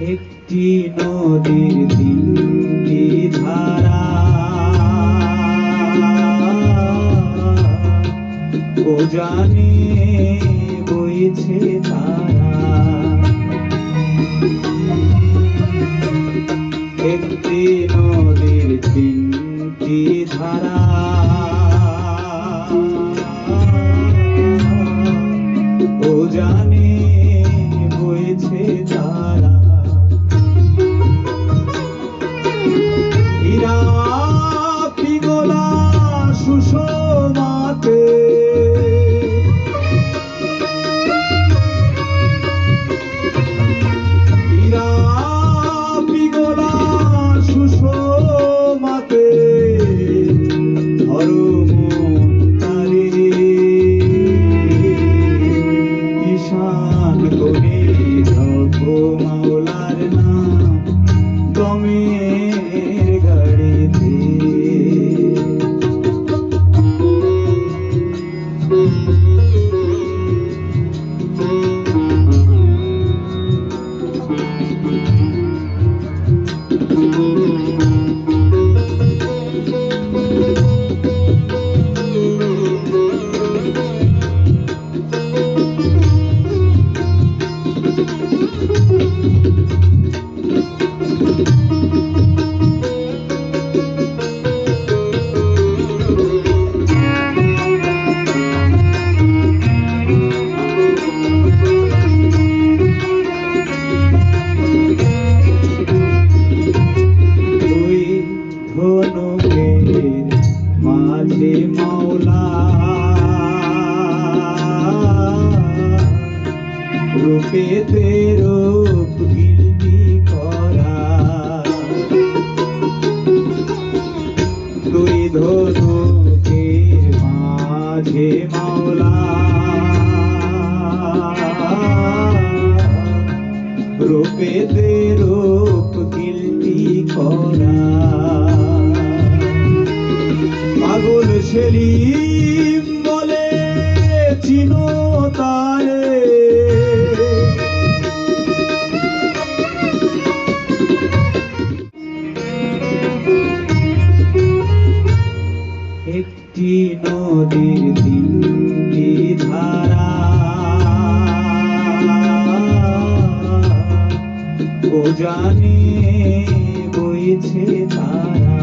একটি নদীর তিনটি ধারা। ও জানে বইছে তারা। একটি নদীর তিনটি ধারা। ও জানে রূপ গিলবি করা। দুই ধনুকের মাঝে মাওলা। রূপ গিলটি করা। পাগল সেলিম একটি নদীর তিনটি ধারা। ও জানে বইছে তারা।